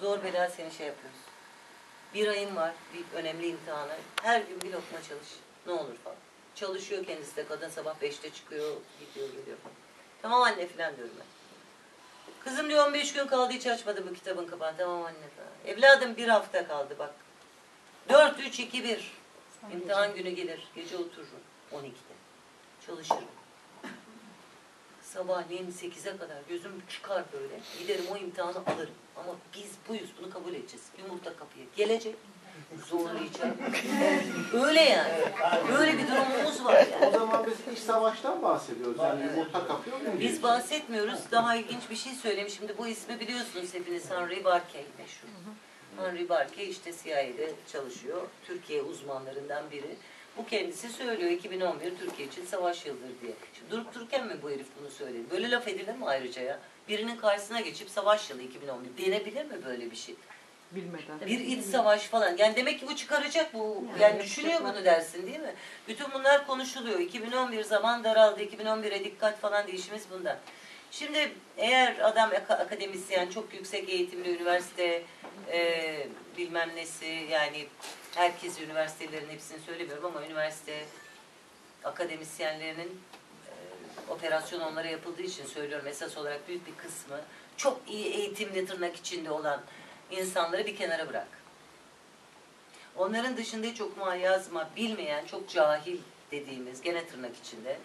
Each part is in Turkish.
Zor bela seni şey yapıyoruz. Bir ayın var, bir önemli imtihanı. Her gün bir lokma çalış. Ne olur falan. Çalışıyor kendisi de. Kadın sabah beşte çıkıyor, gidiyor, geliyor falan. Tamam anne falan diyorum ben. Kızım diyor 15 gün kaldı hiç açmadı bu kitabın kapağını. Tamam anne falan. Evladım bir hafta kaldı bak. 4, 3, 2, 1. İmtihan günü gelir. Gece otururum 12'de. Çalışırım. Sabahleyin 8'e kadar gözüm çıkar böyle. Giderim o imtihanı alırım. Ama biz buyuz bunu kabul edeceğiz. Yumurta kapıya gelecek. Zorlayacak. Öyle yani. Böyle bir durumumuz var O yani. zaman biz iç savaştan bahsediyoruz. Yani yumurta kapıyor muyuz? Biz bahsetmiyoruz. Daha ilginç bir şey söyleyeyim. Şimdi bu ismi biliyorsunuz hepiniz. Henry Barkey meşhur. Henry Barkey işte CIA'de çalışıyor. Türkiye uzmanlarından biri. Bu kendisi söylüyor 2011 Türkiye için savaş yılıdır diye. Şimdi durup dururken mi bu herif bunu söyledi? Böyle laf edilir mi ayrıca ya? Birinin karşısına geçip savaş yılı 2011 denebilir mi böyle bir şey? Bilmeden. Bir iç savaş falan. Yani demek ki bu çıkaracak bu. Yani düşünüyor bunu dersin değil mi? Bütün bunlar konuşuluyor. 2011 zaman daraldı. 2011'e dikkat falan değişimiz bundan. Şimdi eğer adam aka- akademisyen, çok yüksek eğitimli üniversite e, bilmem nesi yani herkes üniversitelerin hepsini söylemiyorum ama üniversite akademisyenlerinin e, operasyon onlara yapıldığı için söylüyorum esas olarak büyük bir kısmı çok iyi eğitimli tırnak içinde olan insanları bir kenara bırak. Onların dışında hiç okuma yazma bilmeyen çok cahil dediğimiz gene tırnak içinde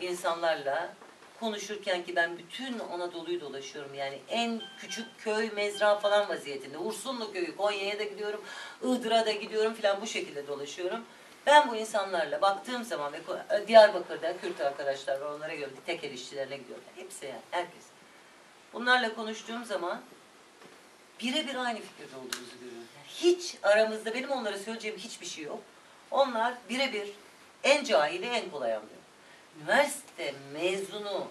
insanlarla konuşurken ki ben bütün Anadolu'yu dolaşıyorum yani en küçük köy mezra falan vaziyetinde Ursunlu köyü Konya'ya da gidiyorum Iğdır'a da gidiyorum filan bu şekilde dolaşıyorum. Ben bu insanlarla baktığım zaman ve Diyarbakır'da Kürt arkadaşlar var onlara göre tekel işçilerine gidiyorum. Hepsi yani herkes. Bunlarla konuştuğum zaman birebir aynı fikirde olduğumuzu görüyorum. Hiç aramızda benim onlara söyleyeceğim hiçbir şey yok. Onlar birebir en cahili en kolay anlıyor. Üniversite mezunu,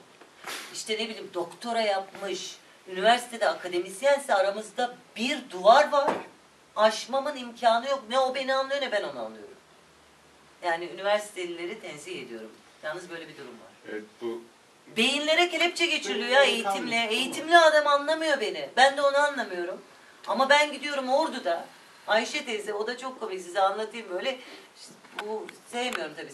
işte ne bileyim doktora yapmış, üniversitede akademisyense aramızda bir duvar var. Aşmamın imkanı yok. Ne o beni anlıyor ne ben onu anlıyorum. Yani üniversitelileri tenzih ediyorum. Yalnız böyle bir durum var. Evet bu Beyinlere kelepçe geçiriliyor ya eğitimle. Eğitimli adam anlamıyor beni. Ben de onu anlamıyorum. Ama ben gidiyorum Ordu'da. Ayşe teyze o da çok komik size anlatayım böyle. İşte bu sevmiyorum tabii